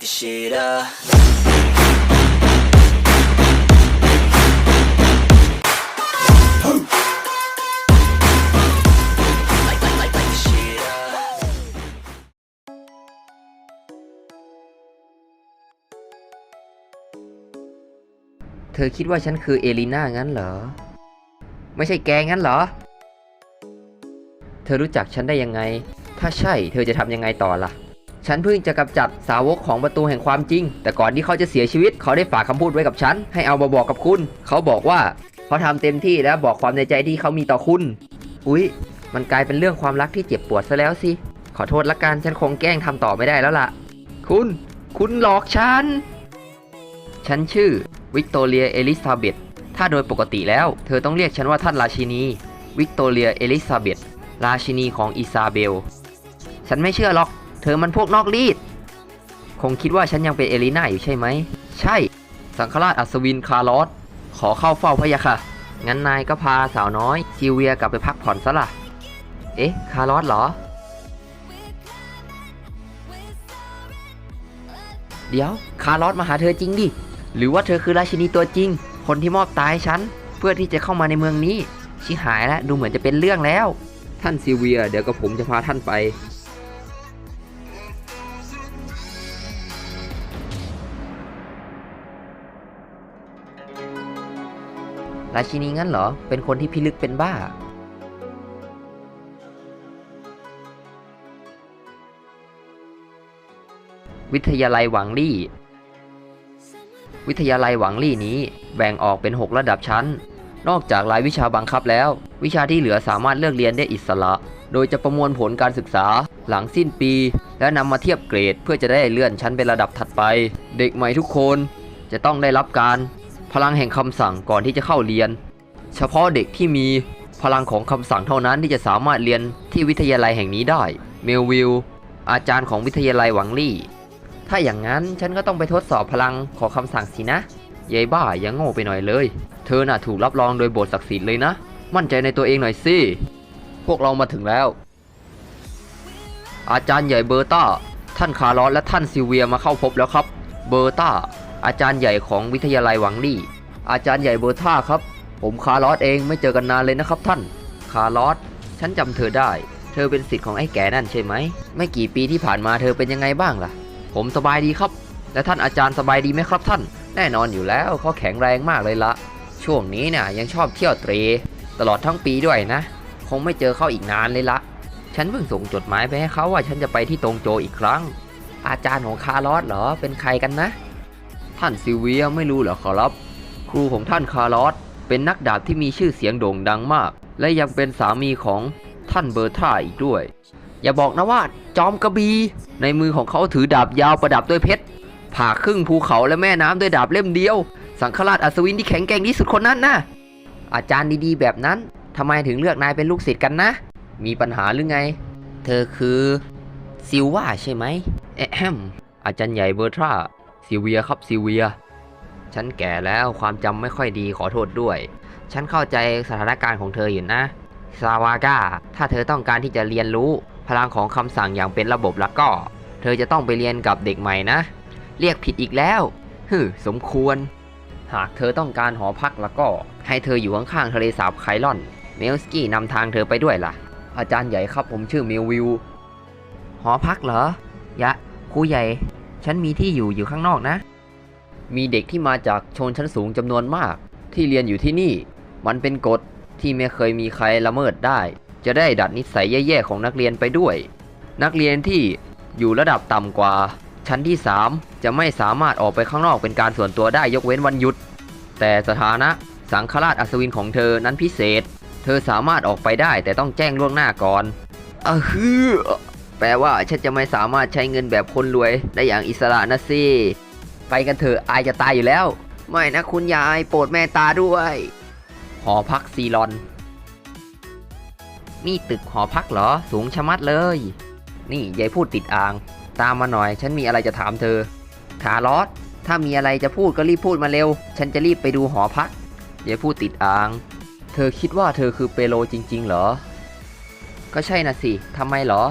the shit up. Light, light, light, light the shit up. เธอคิดว่าฉันคือเอลิน่างั้นเหรอ ไม่ใช่แกงั้นเหรอ เธอรู้จักฉันได้ยังไง ถ้าใช่ เธอจะทำยังไงต่อล่ะ ฉันเพิ่งจะกำจัดสาวกของประตูแห่งความจริง แต่ก่อนที่เขาจะเสียชีวิต เขาได้ฝากคำพูดไว้กับฉัน ให้เอามาบอกกับคุณ เขาบอกว่าเขาทำเต็มที่แล้วบอกความในใจที่เขามีต่อคุณ อุ๊ย มันกลายเป็นเรื่องความรักที่เจ็บปวดซะแล้วสิ ขอโทษละกัน ฉันคงแกล้งทำต่อไม่ได้แล้วล่ะ คุณ คุณหลอกฉัน ฉันชื่อวิกตอเรียเอลิซาเบธถ้าโดยปกติแล้ว เธอต้องเรียกฉันว่าท่านราชินี วิกตอเรียเอลิซาเบธราชินีของอิซาเบล ฉันไม่เชื่อหรอก เธอมันพวกนอกรีด คงคิดว่าฉันยังเป็นเอลิน่าอยู่ใช่ไหม ใช่ สังฆราชอัศวินคาร์ลอส ขอเข้าเฝ้าพะยะค่ะ งั้นนายก็พาสาวน้อยซิเวียกลับไปพักผ่อนซะล่ะ เอ๊ะ คาร์ลอสเหรอ เดี๋ยว คาร์ลอสมาหาเธอจริงดิ หรือว่าเธอคือราชินีตัวจริง คนที่มอบตายฉัน เพื่อที่จะเข้ามาในเมืองนี้ ชิหายแล้ว ดูเหมือนจะเป็นเรื่องแล้ว ท่านซิเวีย เดี๋ยวกับผมจะพาท่านไป ราชินีงั้นเหรอ เป็นคนที่พิลึกเป็นบ้า วิทยาลัยหวังลี่ วิทยาลัยหวังลี่นี้แบ่งออกเป็น 6 ระดับชั้น นอกจากรายวิชาบังคับแล้ว วิชาที่เหลือสามารถเลือกเรียนได้อิสระ โดยจะประมวลผลการศึกษาหลังสิ้นปี และนำมาเทียบเกรดเพื่อจะได้เลื่อนชั้นเป็นระดับถัดไป เด็กใหม่ทุกคนจะต้องได้รับการ พลังแห่งคำสั่งก่อนที่จะเข้าเรียน เฉพาะเด็กที่มีพลังของคำสั่งเท่านั้นที่จะสามารถเรียนที่วิทยาลัยแห่งนี้ได้ เมลวิลอาจารย์ของวิทยาลัยหวังลี่ ถ้าอย่างนั้นฉันก็ต้องไปทดสอบพลังของคำสั่งสินะยายบ้ายังโง่ไปหน่อยเลย เธอน่ะถูกรับรองโดยโบสถ์ศักดิ์สิทธิ์เลยนะ มั่นใจในตัวเองหน่อยสิ พวกเรามาถึงแล้ว อาจารย์ใหญ่เบอร์ต้าท่านคาร์ลอสและท่านซิเวียมาเข้าพบแล้วครับ เบอร์ต้า อาจารย์ใหญ่ของวิทยาลัยหวังลี่ อาจารย์ใหญ่เบอร์ต้าครับ ผมคาร์ลอสเองไม่เจอกันนานเลยนะครับท่าน คาร์ลอสฉันจำเธอได้ เธอเป็นศิษย์ของไอ้แก่นั่นใช่ไหม ไม่กี่ปีที่ผ่านมาเธอเป็นยังไงบ้างล่ะ ผมสบายดีครับ และท่านอาจารย์สบายดีไหมครับท่าน แน่นอนอยู่แล้วเขาแข็งแรงมากเลยละ ช่วงนี้เนี่ยยังชอบเที่ยวเตรตลอดทั้งปีด้วยนะ คงไม่เจอเขาอีกนานเลยละ ฉันเพิ่งส่งจดหมายไปให้เขาว่าฉันจะไปที่ตงโจอีกครั้ง อาจารย์ของคาร์ลอสเหรอ เป็นใครกันนะ ท่านซิเวียไม่รู้เหรอขอรับ ครูของท่านคาร์ลอสเป็นนักดาบที่มีชื่อเสียงโด่งดังมาก และยังเป็นสามีของท่านเบอร์ธาอีกด้วย อย่าบอกนะว่าจอมกระบีในมือของเขาถือดาบยาวประดับด้วยเพชรผ่าครึ่งภูเขาและแม่น้ำด้วยดาบเล่มเดียว สังฆราชอัศวินที่แข็งแกร่งที่สุดคนนั้นนะอาจารย์ดีๆ แบบนั้นทำไมถึงเลือกนายเป็นลูกศิษย์กันนะ มีปัญหาหรือไง เธอคือซิลว่าใช่ไหมแอแฮมอาจารย์ใหญ่เบอร์ทรา ซิเวียครับซิเวีย ฉันแก่แล้วความจำไม่ค่อยดีขอโทษด้วย ฉันเข้าใจสถานการณ์ของเธออยู่นะซาวาก้าถ้าเธอต้องการที่จะเรียนรู้พลังของคำสั่งอย่างเป็นระบบแล้วก็ เธอจะต้องไปเรียนกับเด็กใหม่นะ เรียกผิดอีกแล้วฮึสมควร หากเธอต้องการหอพักแล้วก็ ให้เธออยู่ข้างๆทะเลสาบไคลอน เมลสกี้นำทางเธอไปด้วยล่ะ อาจารย์ใหญ่ครับผมชื่อเมลวิว หอพักเหรอยะครูใหญ่ ฉันมีที่อยู่อยู่ข้างนอกนะ มีเด็กที่มาจากชนชั้นสูงจำนวนมาก ที่เรียนอยู่ที่นี่ มันเป็นกฎที่ไม่เคยมีใครละเมิดได้ จะได้ดัดนิสัยแย่ๆของนักเรียนไปด้วย นักเรียนที่อยู่ระดับต่ำกว่า ชั้นที่ 3 จะไม่สามารถออกไปข้างนอกเป็นการส่วนตัวได้ยกเว้นวันหยุด แต่สถานะสังฆราชอัศวินของเธอนั้นพิเศษ เธอสามารถออกไปได้แต่ต้องแจ้งล่วงหน้าก่อนอะฮือ แปลว่าฉันจะไม่สามารถใช้เงินแบบคนรวยได้อย่างอิสระนะสิ ไปกันเถอะอายจะตายอยู่แล้ว ไม่นะคุณยายโปรดแม่ตาด้วย หอพักซีลอน นี่ตึกหอพักเหรอสูงชะมัดเลย นี่ยายพูดติดอ่าง ตามมาหน่อย ฉันมีอะไรจะถามเธอคาร์ลอสถ้ามีอะไรจะพูดก็รีบพูดมาเร็ว ฉันจะรีบไปดูหอพักยายพูดติดอ่าง เธอคิดว่าเธอคือเปโลจริง ๆ เหรอ ก็ใช่น่ะสิทำไมเหรอ